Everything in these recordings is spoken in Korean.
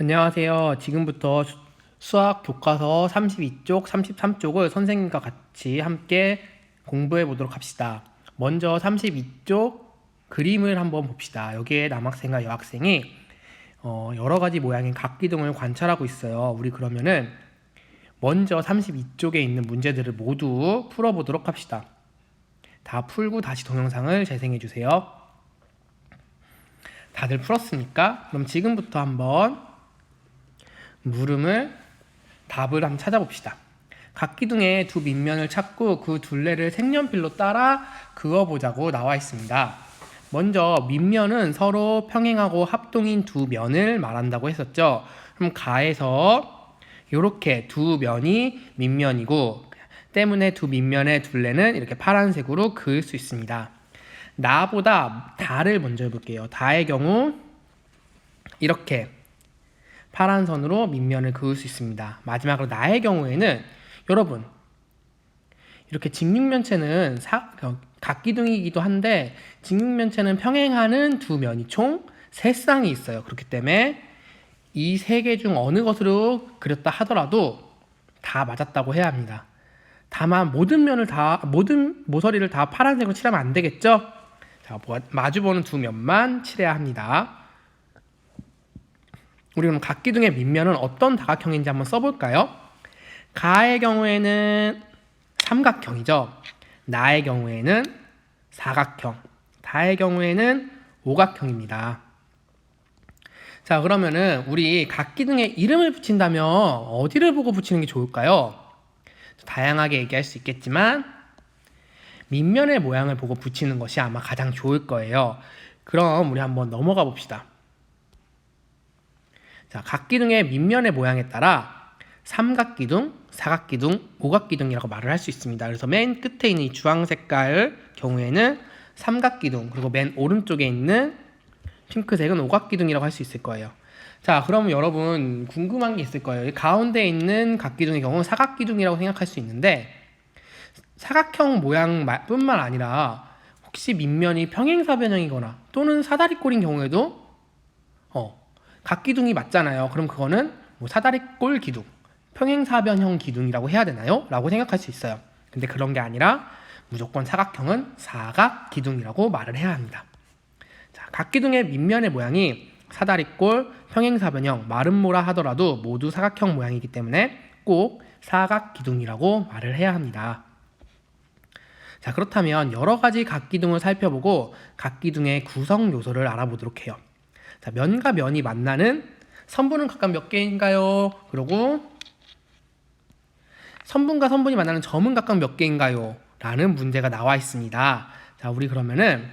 안녕하세요. 지금부터 수- 수학 교과서 32쪽, 33쪽을 선생님과 같이 함께 공부해 보도록 합시다. 먼저 32쪽 그림을 한번 봅시다. 여기에 남학생과 여학생이 어, 여러 가지 모양의 각기둥을 관찰하고 있어요. 우리 그러면은 먼저 32쪽에 있는 문제들을 모두 풀어보도록 합시다. 다 풀고 다시 동영상을 재생해 주세요. 다들 풀었습니까? 그럼 지금부터 한번 물음을 답을 한번 찾아봅시다. 각 기둥의 두 밑면을 찾고 그 둘레를 색연필로 따라 그어보자고 나와 있습니다. 먼저 밑면은 서로 평행하고 합동인 두 면을 말한다고 했었죠. 그럼 가에서 이렇게 두 면이 밑면이고 때문에 두 밑면의 둘레는 이렇게 파란색으로 그을 수 있습니다. 나보다 다를 먼저 해볼게요. 다의 경우 이렇게 파란 선으로 밑면을 그을 수 있습니다. 마지막으로 나의 경우에는 여러분 이렇게 직육면체는 사, 어, 각기둥이기도 한데 직육면체는 평행하는 두 면이 총 세 쌍이 있어요. 그렇기 때문에 이 세 개 중 어느 것으로 그렸다 하더라도 다 맞았다고 해야 합니다. 다만 모든 면을 다 모든 모서리를 다 파란색으로 칠하면 안 되겠죠? 자, 뭐- 마주보는 두 면만 칠해야 합니다. 우리 그럼 각 기둥의 밑면은 어떤 다각형인지 한번 써볼까요? 가의 경우에는 삼각형이죠. 나의 경우에는 사각형, 다의 경우에는 오각형입니다. 자, 그러면은 우리 각 기둥에 이름을 붙인다면 어디를 보고 붙이는 게 좋을까요? 다양하게 얘기할 수 있겠지만 밑면의 모양을 보고 붙이는 것이 아마 가장 좋을 거예요. 그럼 우리 한번 넘어가 봅시다. 자, 각 기둥의 밑면의 모양에 따라 삼각기둥, 사각기둥, 오각기둥이라고 말을 할 수 있습니다. 그래서 맨 끝에 있는 이 주황 색깔 경우에는 삼각기둥, 그리고 맨 오른쪽에 있는 핑크색은 오각기둥이라고 할 수 있을 거예요. 자, 그럼 여러분 궁금한 게 있을 거예요. 이 가운데 있는 각기둥의 경우 사각기둥이라고 생각할 수 있는데 사각형 모양뿐만 아니라 혹시 밑면이 평행사변형이거나 또는 사다리꼴인 경우에도 어, 각 기둥이 맞잖아요. 그럼 그거는 뭐 사다리꼴 기둥, 평행사변형 기둥이라고 해야 되나요? 라고 생각할 수 있어요. 근데 그런 게 아니라 무조건 사각형은 사각 기둥이라고 말을 해야 합니다. 자, 각 기둥의 밑면의 모양이 사다리꼴, 평행사변형, 마름모라 하더라도 모두 사각형 모양이기 때문에 꼭 사각 기둥이라고 말을 해야 합니다. 자, 그렇다면 여러 가지 각 기둥을 살펴보고 각 기둥의 구성 요소를 알아보도록 해요. 자, 면과 면이 만나는 선분은 각각 몇 개인가요? 그리고 선분과 선분이 만나는 점은 각각 몇 개인가요? 라는 문제가 나와 있습니다. 자, 우리 그러면은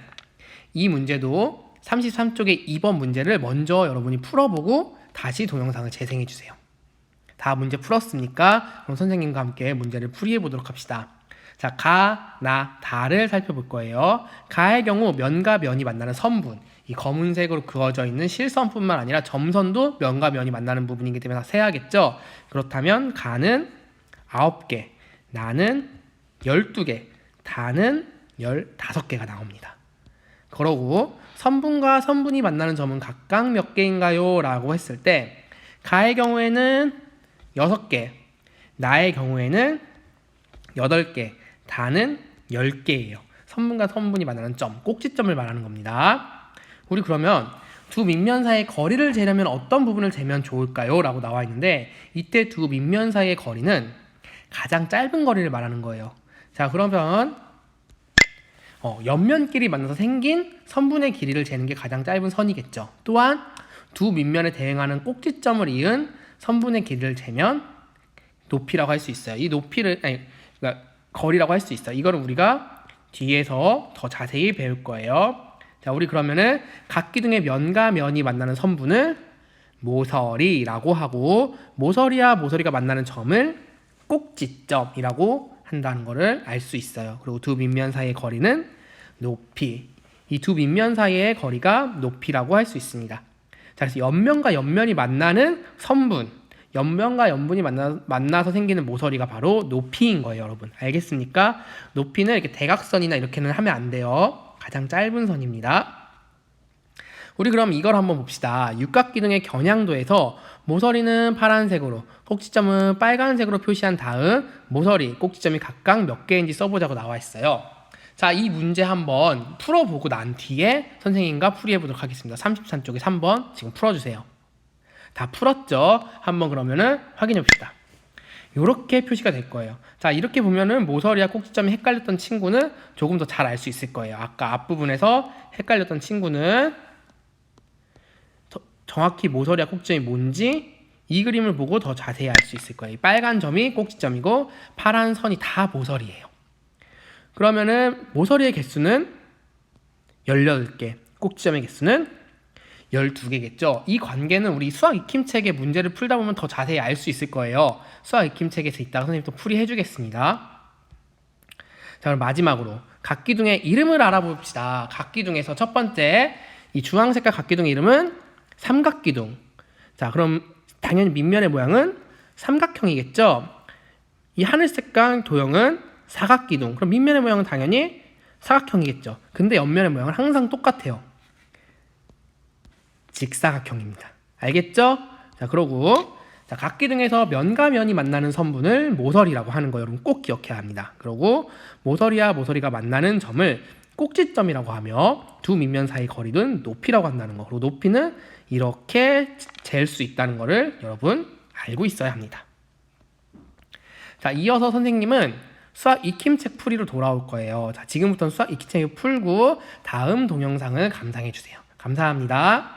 이 문제도 33쪽의 2번 문제를 먼저 여러분이 풀어보고 다시 동영상을 재생해 주세요. 다 문제 풀었습니까? 그럼 선생님과 함께 문제를 풀이해 보도록 합시다. 자, 가, 나, 다를 살펴볼 거예요. 가의 경우 면과 면이 만나는 선분. 이 검은색으로 그어져 있는 실선뿐만 아니라 점선도 면과 면이 만나는 부분이기 때문에 다 세야겠죠? 그렇다면 가는 9개, 나는 12개, 다는 15개가 나옵니다. 그러고 선분과 선분이 만나는 점은 각각 몇 개인가요? 라고 했을 때 가의 경우에는 6개, 나의 경우에는 8개, 다는 10개예요. 선분과 선분이 만나는 점, 꼭지점을 말하는 겁니다. 우리 그러면 두 밑면 사이의 거리를 재려면 어떤 부분을 재면 좋을까요? 라고 나와 있는데 이때 두 밑면 사이의 거리는 가장 짧은 거리를 말하는 거예요. 자, 그러면 어, 옆면끼리 만나서 생긴 선분의 길이를 재는 게 가장 짧은 선이겠죠. 또한 두 밑면에 대응하는 꼭지점을 이은 선분의 길이를 재면 높이라고 할 수 있어요. 이 높이를 아니 그러니까 거리라고 할 수 있어요. 이거는 우리가 뒤에서 더 자세히 배울 거예요. 자, 우리 그러면은 각 기둥의 면과 면이 만나는 선분을 모서리라고 하고 모서리와 모서리가 만나는 점을 꼭지점이라고 한다는 것을 알 수 있어요. 그리고 두 밑면 사이의 거리는 높이. 이 두 밑면 사이의 거리가 높이라고 할 수 있습니다. 자, 그래서 옆면과 옆면이 만나는 선분, 옆면과 옆분이 만나, 만나서 생기는 모서리가 바로 높이인 거예요, 여러분. 알겠습니까? 높이는 이렇게 대각선이나 이렇게는 하면 안 돼요. 가장 짧은 선입니다. 우리 그럼 이걸 한번 봅시다. 육각기둥의 겨냥도에서 모서리는 파란색으로, 꼭지점은 빨간색으로 표시한 다음 모서리, 꼭지점이 각각 몇 개인지 써보자고 나와 있어요. 자, 이 문제 한번 풀어보고 난 뒤에 선생님과 풀이해보도록 하겠습니다. 33쪽에 3번 지금 풀어주세요. 다 풀었죠? 한번 그러면은 확인해 봅시다. 이렇게 표시가 될 거예요. 자, 이렇게 보면은 모서리와 꼭지점이 헷갈렸던 친구는 조금 더 잘 알 수 있을 거예요. 아까 앞부분에서 헷갈렸던 친구는 저- 정확히 모서리와 꼭지점이 뭔지 이 그림을 보고 더 자세히 알 수 있을 거예요. 이 빨간 점이 꼭지점이고 파란 선이 다 모서리예요. 그러면은 모서리의 개수는 18개, 꼭지점의 개수는 12개겠죠. 이 관계는 우리 수학 익힘책의 문제를 풀다 보면 더 자세히 알 수 있을 거예요. 수학 익힘책에서 이따가 선생님 또 풀이해 주겠습니다. 자, 그럼 마지막으로 각기둥의 이름을 알아봅시다. 각기둥에서 첫 번째 이 주황 색깔 각기둥의 이름은 삼각기둥. 자, 그럼 당연히 밑면의 모양은 삼각형이겠죠. 이 하늘 색깔 도형은 사각기둥. 그럼 밑면의 모양은 당연히 사각형이겠죠. 근데 옆면의 모양은 항상 똑같아요. 직사각형입니다. 알겠죠? 자, 그러고 자, 각기둥에서 면과 면이 만나는 선분을 모서리라고 하는 거 여러분 꼭 기억해야 합니다. 그리고 모서리와 모서리가 만나는 점을 꼭지점이라고 하며 두 밑면 사이 거리는 높이라고 한다는 거. 그리고 높이는 이렇게 잴 수 있다는 거를 여러분 알고 있어야 합니다. 자, 이어서 선생님은 수학 익힘책 풀이로 돌아올 거예요. 자, 지금부터는 수학 익힘책을 풀고 다음 동영상을 감상해 주세요. 감사합니다.